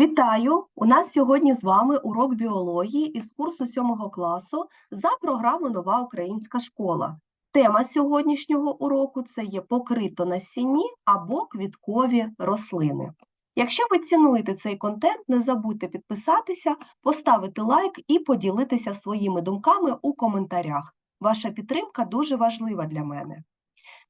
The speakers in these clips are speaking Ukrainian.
Вітаю! У нас сьогодні з вами урок біології із курсу 7 класу за програмою Нова українська школа. Тема сьогоднішнього уроку це є покрито насінні або квіткові рослини. Якщо ви цінуєте цей контент, не забудьте підписатися, поставити лайк і поділитися своїми думками у коментарях. Ваша підтримка дуже важлива для мене.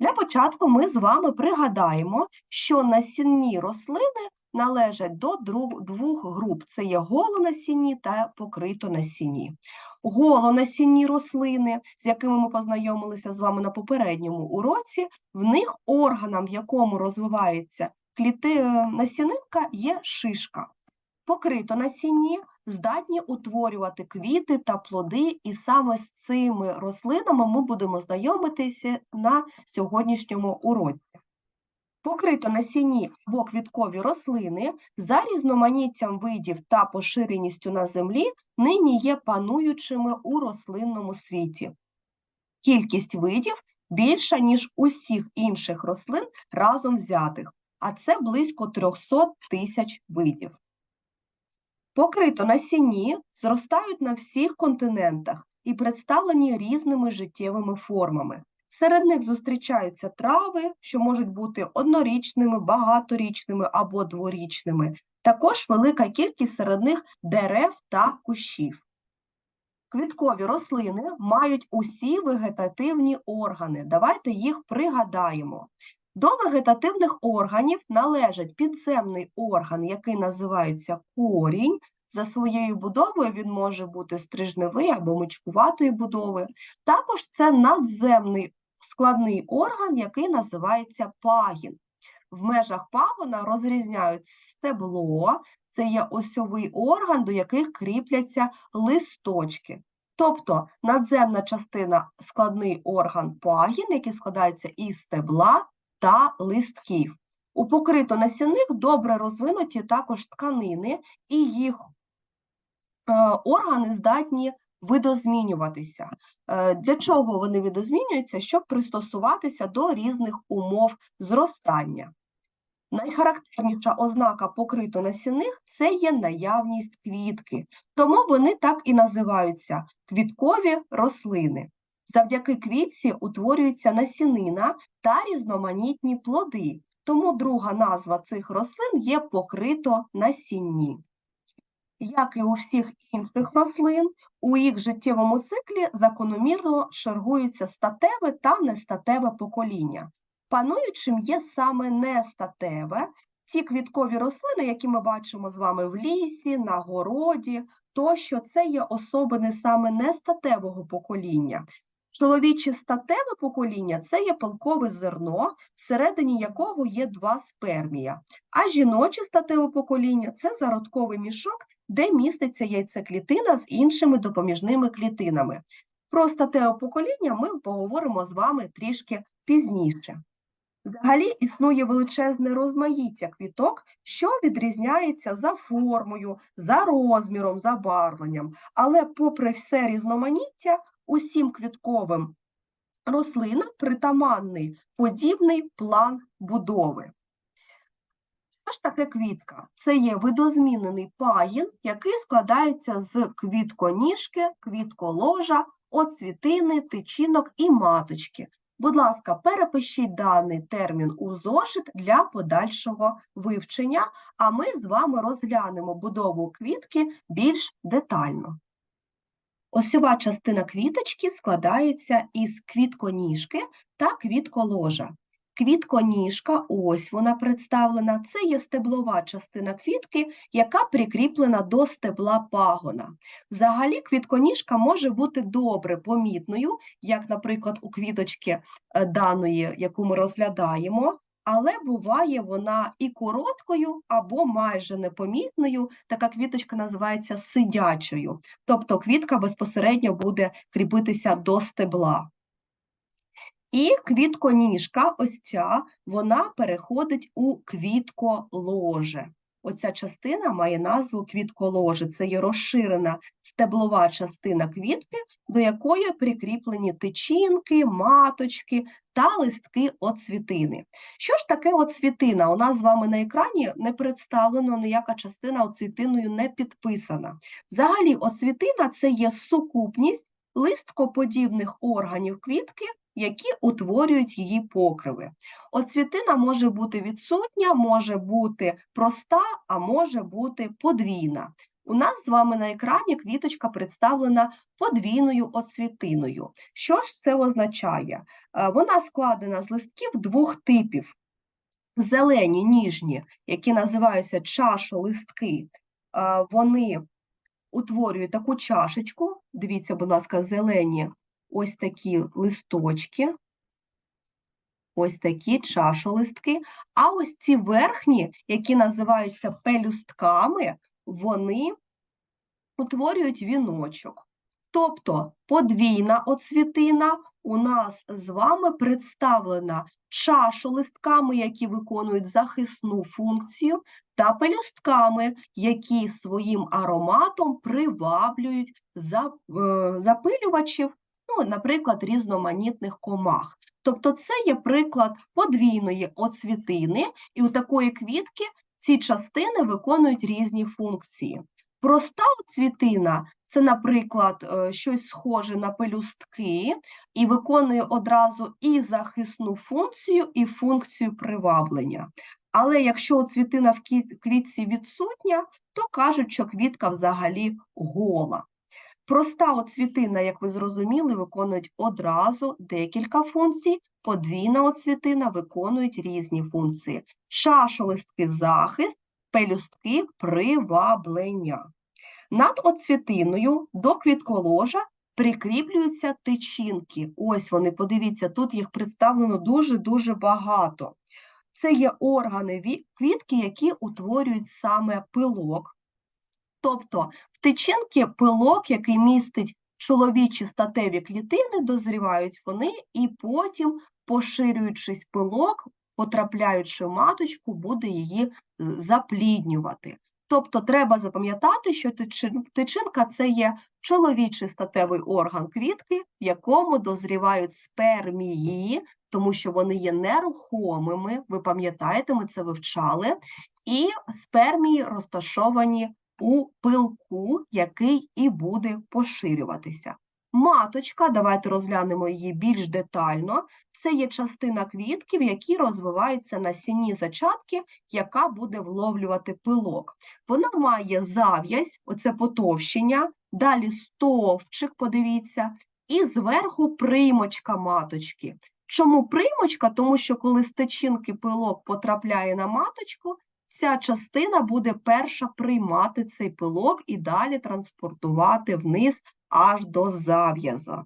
Для початку ми з вами пригадаємо, що насінні рослини належать до двох груп: це є голонасінні та покритонасінні. Голонасінні рослини, з якими ми познайомилися з вами на попередньому уроці, в них органом, в якому розвивається кліти... е, насінинка, є шишка. Покритонасінні здатні утворювати квіти та плоди, і саме з цими рослинами ми будемо знайомитися на сьогоднішньому уроці. Покритонасінні або квіткові рослини за різноманіттям видів та поширеністю на землі нині є пануючими у рослинному світі. Кількість видів більша, ніж усіх інших рослин разом взятих, а це близько 300 тисяч видів. Покритонасінні зростають на всіх континентах і представлені різними життєвими формами. Серед них зустрічаються трави, що можуть бути однорічними, багаторічними або дворічними. Також велика кількість серед них дерев та кущів. Квіткові рослини мають усі вегетативні органи. Давайте їх пригадаємо. До вегетативних органів належить підземний орган, який називається корінь. За своєю будовою він може бути стрижневий або мичкуватої будови. Також це надземний складний орган, який називається пагін. В межах пагона розрізняють стебло, це є осьовий орган, до яких кріпляться листочки. Тобто надземна частина складний орган пагін, який складається із стебла та листків. У покритонасінних добре розвинуті також тканини, і їх органи здатні видозмінюватися. Е, Для чого вони видозмінюються? Щоб пристосуватися до різних умов зростання. Найхарактерніша ознака покритонасінних – це є наявність квітки, тому вони так і називаються квіткові рослини. Завдяки квітці утворюється насінина та різноманітні плоди, тому друга назва цих рослин є покритонасінні. Як і у всіх інших рослин, у їх життєвому циклі закономірно шаргуються статеве та нестатеве покоління. Пануючим є саме нестатеве, ті квіткові рослини, які ми бачимо з вами в лісі, на городі, тощо це є особини саме нестатевого покоління. Чоловіче статеве покоління це є пилкове зерно, всередині якого є два спермія, а жіноче статеве покоління це зародковий мішок, де міститься яйцеклітина з іншими допоміжними клітинами. Про статеве покоління ми поговоримо з вами трішки пізніше. Взагалі існує величезне розмаїття квіток, що відрізняється за формою, за розміром, забарвленням, але попри все різноманіття, усім квітковим рослинам притаманний подібний план будови. Ж таке квітка? Це є видозмінений пагін, який складається з квітконіжки, квітколожа, оцвітини, тичинок і маточки. Будь ласка, перепишіть даний термін у зошит для подальшого вивчення, а ми з вами розглянемо будову квітки більш детально. Осьова частина квіточки складається із квітконіжки та квітколожа. Квітконіжка, ось вона представлена, це є стеблова частина квітки, яка прикріплена до стебла пагона. Взагалі, квітконіжка може бути добре помітною, як, наприклад, у квіточки е, даної, яку ми розглядаємо, але буває вона і короткою або майже непомітною. Така квіточка називається сидячою, тобто квітка безпосередньо буде кріпитися до стебла. І квітконіжка, ось ця, вона переходить у квітколоже. оця частина має назву квітколожі. Це є розширена стеблова частина квітки, до якої прикріплені тичинки, маточки та листки оцвітини. Що ж таке оцвітина? У нас з вами на екрані не представлено ніяка частина оцвітиною не підписана. Взагалі, оцвітина це є сукупність листкоподібних органів квітки, які утворюють її покриви. Оцвітина може бути відсутня, може бути проста, а може бути подвійна. У нас з вами на екрані квіточка представлена подвійною оцвітиною. Що ж це означає? Е, Вона складена з листків двох типів. Зелені, ніжні, які називаються чашолистки, е, вони утворюють таку чашечку. Дивіться, будь ласка, зелені ось такі листочки, ось такі чашолистки. А ось ці верхні, які називаються пелюстками, вони утворюють віночок. Тобто подвійна оцвітина у нас з вами представлена чашолистками, які виконують захисну функцію, та пелюстками, які своїм ароматом приваблюють е, запилювачів, ну, наприклад, різноманітних комах. Тобто це є приклад подвійної оцвітини, і у такої квітки ці частини виконують різні функції. Проста оцвітина це, наприклад, е, щось схоже на пелюстки і виконує одразу і захисну функцію, і функцію приваблення. Але якщо оцвітина в квітці відсутня, то кажуть, що квітка взагалі гола. Проста оцвітина, як ви зрозуміли, виконують одразу декілька функцій, подвійна оцвітина виконують різні функції. Шашолистки захист, пелюстки приваблення. Над оцвітиною до квітколожа прикріплюються тичинки. Ось вони, подивіться, тут їх представлено дуже-дуже багато. Це є органи квітки, які утворюють саме пилок. Тобто в тичинки пилок, який містить чоловічі статеві клітини, дозрівають вони і потім, поширюючись пилок, потрапляючи в маточку, буде її е, запліднювати. Тобто треба запам'ятати, що тичин- тичинка це є чоловічий статевий орган квітки, в якому дозрівають спермії, тому що вони є нерухомими. Ви пам'ятаєте, ми це вивчали. І спермії розташовані у пилку, який і буде поширюватися. Маточка, давайте розглянемо її більш детально. Це є частина квітки, в якій розвиваються насінні зачатки, яка буде вловлювати пилок. Вона має зав'язь, оце потовщення, далі стовпчик, подивіться, і зверху приймочка маточки. Чому приймочка? Тому що коли з тичинки пилок потрапляє на маточку, ця частина буде перша приймати цей пилок і далі транспортувати вниз аж до зав'яза.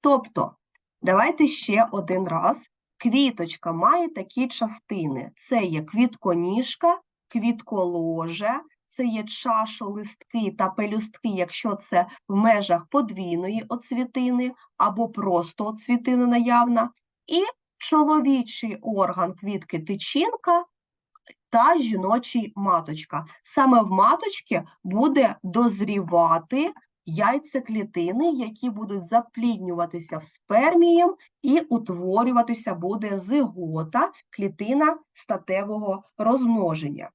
Тобто, давайте ще один раз. Квіточка має такі частини: це є квітконіжка, квітколоже, це є чашолистки та пелюстки, якщо це в межах подвійної оцвітини або просто оцвітина наявна, і чоловічий орган квітки тичинка та жіночий маточка. Саме в маточці буде дозрівати яйцеклітини, які будуть запліднюватися в спермієм і утворюватися буде зигота, клітина статевого розмноження.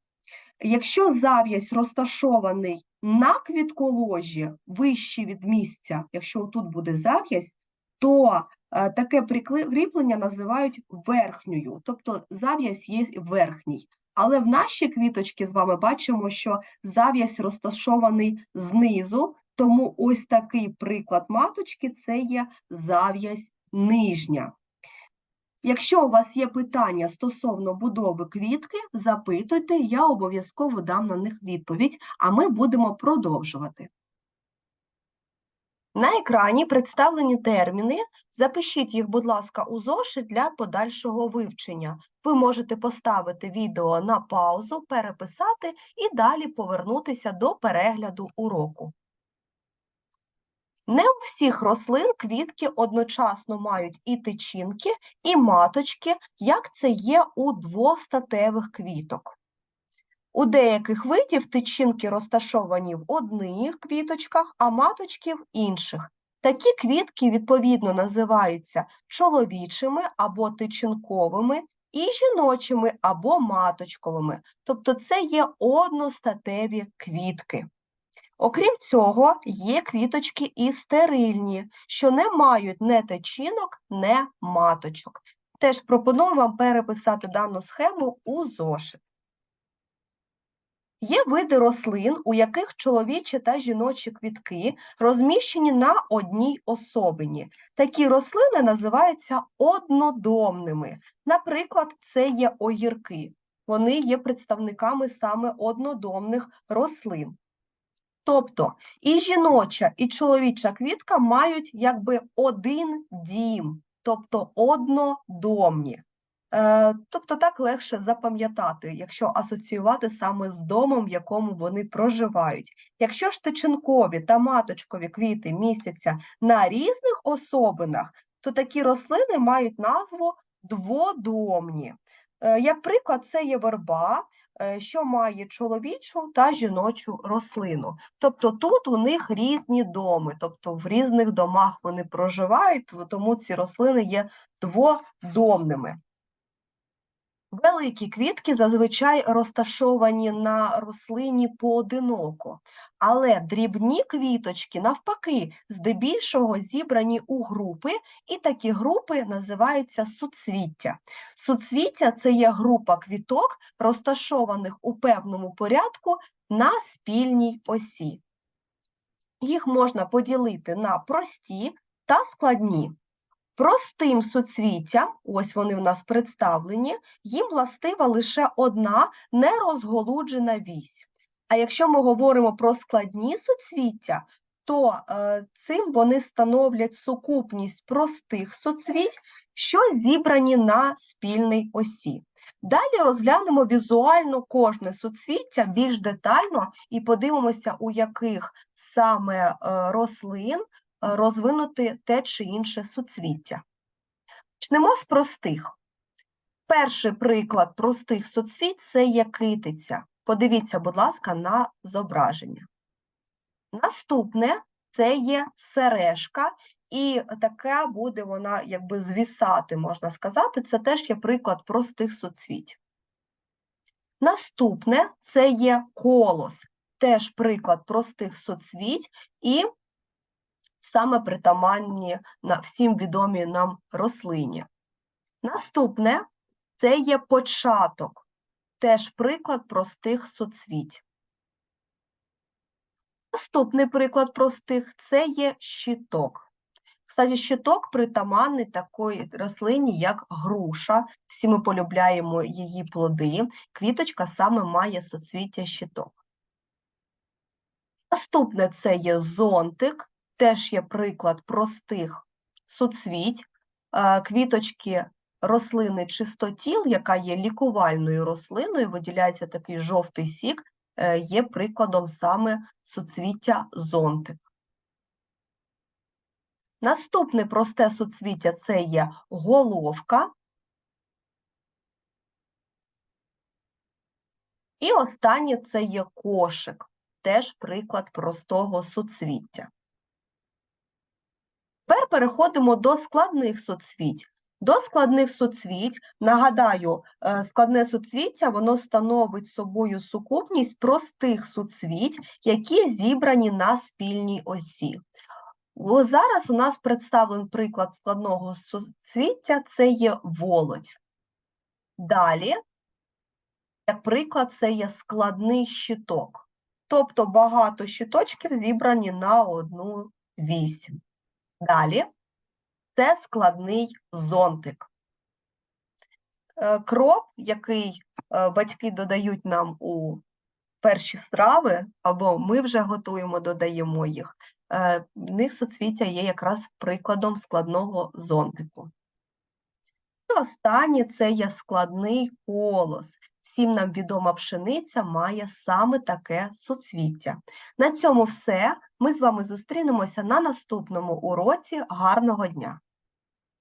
Якщо зав'язь розташований на квітколожі вище від місця, якщо тут буде зав'язь, то е, таке прикли- кріплення називають верхньою, тобто зав'язь є верхній. Але в нашій квіточці з вами бачимо, що зав'язь розташований знизу, тому ось такий приклад маточки це є зав'язь нижня. Якщо у вас є питання стосовно будови квітки, запитуйте, я обов'язково дам на них відповідь, а ми будемо продовжувати. На екрані представлені терміни. Запишіть їх, будь ласка, у зошит для подальшого вивчення. Ви можете поставити відео на паузу, переписати і далі повернутися до перегляду уроку. Не у всіх рослин квітки одночасно мають і тичинки, і маточки, як це є у двостатевих квіток. У деяких видів тичинки розташовані в одних квіточках, а маточки в інших. Такі квітки, відповідно, називаються чоловічими або тичинковими і жіночими або маточковими. Тобто це є одностатеві квітки. Окрім цього, є квіточки і стерильні, що не мають не тичинок, не маточок. Теж пропоную вам переписати дану схему у зошит. Є види рослин, у яких чоловічі та жіночі квітки розміщені на одній особині. Такі рослини називаються однодомними. Наприклад, це є огірки. Вони є представниками саме однодомних рослин. Тобто і жіноча, і чоловіча квітка мають якби один дім, тобто однодомні. Е, Тобто так легше запам'ятати, якщо асоціювати саме з домом, в якому вони проживають. Якщо ж тичинкові та маточкові квіти містяться на різних особинах, то такі рослини мають назву дводомні. Е, Як приклад, це є верба, е, що має чоловічу та жіночу рослину. Тобто тут у них різні доми, тобто в різних домах вони проживають, тому ці рослини є дводомними. Великі квітки зазвичай розташовані на рослині поодиноко, але дрібні квіточки, навпаки, здебільшого зібрані у групи, і такі групи називаються суцвіття. Суцвіття це є група квіток, розташованих у певному порядку на спільній осі. Їх можна поділити на прості та складні. Простим суцвіттям, ось вони в нас представлені, їм властива лише одна нерозголуджена вісь. А якщо ми говоримо про складні суцвіття, то е, цим вони становлять сукупність простих суцвіть, що зібрані на спільній осі. Далі розглянемо візуально кожне суцвіття більш детально і подивимося, у яких саме е, рослин розвинути те чи інше суцвіття. Почнемо з простих. Перший приклад простих суцвіть це є китиця. Подивіться, будь ласка, на зображення. Наступне це є сережка, і така буде вона якби звісати, можна сказати, це теж є приклад простих суцвіть. Наступне це є колос, теж приклад простих суцвіть, і саме притаманні на всім відомі нам рослині. Наступне це є початок, теж приклад простих суцвіть. Наступний приклад простих це є щиток. Кстати, щиток притаманний такої рослині, як груша. Всі ми полюбляємо її плоди. Квіточка саме має соцвіття щиток. Наступне це є зонтик, теж є приклад простих суцвіть, е, квіточки рослини чистотіл, яка є лікувальною рослиною, виділяється такий жовтий сік, е, є прикладом саме суцвіття зонтик. Наступне просте суцвіття це є головка. І останнє це є кошик, теж приклад простого суцвіття. Переходимо до складних соцвіть. До складних соцвіть, нагадаю, е, складне соцвіття воно становить собою сукупність простих соцвіть, які зібрані на спільній осі. О, зараз у нас представлений приклад складного соцвіття це є володь. Далі, як приклад, це є складний щиток. Тобто багато щиточків зібрані на одну вісь. Далі це складний зонтик. Е, кроп, який е, батьки додають нам у перші страви, або ми вже готуємо, додаємо їх, е, в них соцвіття є якраз прикладом складного зонтику. І останнє це є складний колос. Всім нам відома пшениця має саме таке суцвіття. На цьому все. Ми з вами зустрінемося на наступному уроці. Гарного дня!